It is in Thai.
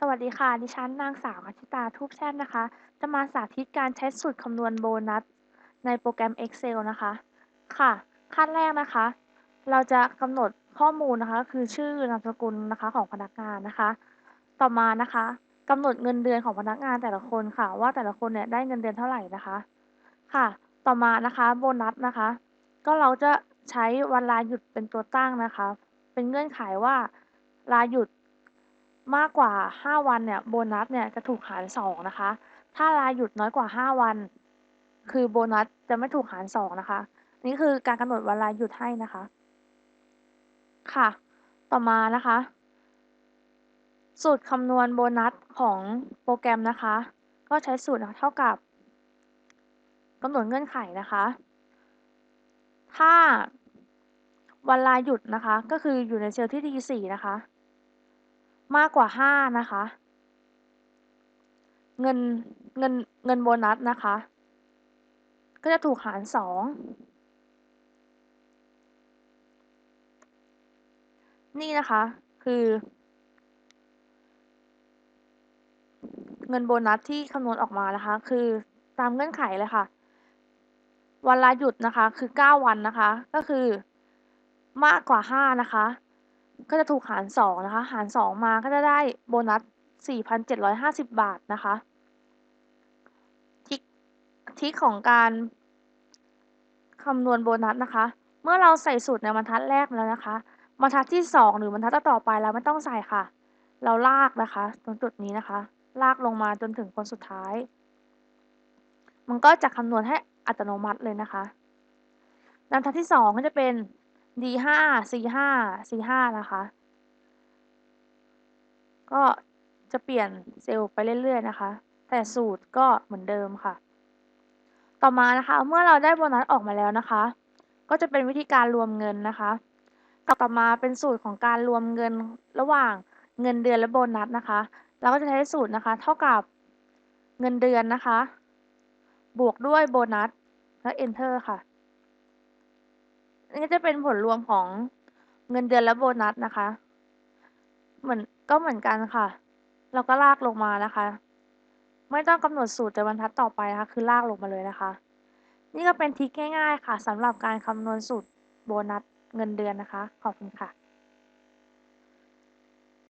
สวัสดีค่ะ ดิฉันนางสาวอาทิตาทูปแช่มนะคะ จะมาสาธิตการใช้สูตรคำนวณโบนัส ในโปรแกรม Excel นะคะ ค่ะ ขั้นแรกนะคะ เราจะกำหนดข้อมูลนะคะ คือชื่อนามสกุลนะคะของพนักงานนะคะ ต่อมานะคะกำหนดเงินเดือนของพนักงานแต่ละคนค่ะ ว่าแต่ละคนเนี่ยได้เงินเดือนเท่าไหร่นะคะ ค่ะ ต่อมานะคะโบนัสนะคะ ก็เราจะใช้วันลาหยุดเป็นตัวตั้งนะคะ เป็นเงื่อนไขว่าลาหยุด มากกว่า 5 วันเนี่ย โบนัสเนี่ยจะถูกหาร 2 นะคะ ถ้าลาหยุดน้อยกว่า 5 วัน คือโบนัสจะไม่ถูกหาร 2 นะคะ นี่คือการกำหนดวันลาหยุดให้นะคะ ค่ะ ต่อมานะคะ สูตรคำนวณโบนัสของโปรแกรมนะคะ ก็ใช้สูตรเท่ากับกำหนดเงื่อนไขนะคะ ถ้าวันลาหยุดนะคะ ก็คืออยู่ในเซลล์ที่ D4 นะคะ มากกว่า5นะคะ เงินเงินเงินโบนัสนะคะ ก็จะถูกหาร2นี่นะคะคือ เงินโบนัสที่คำนวณออกมานะคะ คือตามเงื่อนไขเลยค่ะ วันลาหยุดนะคะคือ 9 วันนะคะ ก็คือมากกว่า 5 นะคะ ก็จะถูกหาร 2 นะคะ หาร 2 มาก็จะได้โบนัส 4,750 บาทนะคะทิกทิกของการคำนวณโบนัสนะคะ เมื่อเราใส่สูตรในบรรทัดแรกแล้วนะคะบรรทัดที่ 2 หรือบรรทัดต่อไปเราไม่ต้องใส่ค่ะ เราลากนะคะ ตรงจุดนี้นะคะ ลากลงมาจนถึงคนสุดท้าย มันก็จะคำนวณให้อัตโนมัติเลยนะคะบรรทัดที่ 2 ก็จะเป็น D5 C5 C5 นะคะ ก็จะเปลี่ยนเซลล์ไปเรื่อยๆนะคะ แต่สูตรก็เหมือนเดิมค่ะ ต่อมานะคะ เมื่อเราได้โบนัสออกมาแล้วนะคะ ก็จะเป็นวิธีการรวมเงินนะคะ ต่อมาเป็นสูตรของการรวมเงินระหว่างเงินเดือนและโบนัสนะคะ เราก็จะใช้สูตรนะคะ เท่ากับเงินเดือนนะคะ บวกด้วยโบนัสแล้ว enter ค่ะ นี่จะเป็นผลรวมของเงินเดือนและโบนัสนะคะ เหมือนก็เหมือนกันค่ะ เราก็ลากลงมานะคะ ไม่ต้องกำหนดสูตรแต่บรรทัดต่อไปนะคะ คือลากลงมาเลยนะคะ นี่ก็เป็นทิคง่ายๆค่ะสำหรับการคำนวณสูตรโบนัสเงินเดือนนะคะ ขอบคุณค่ะ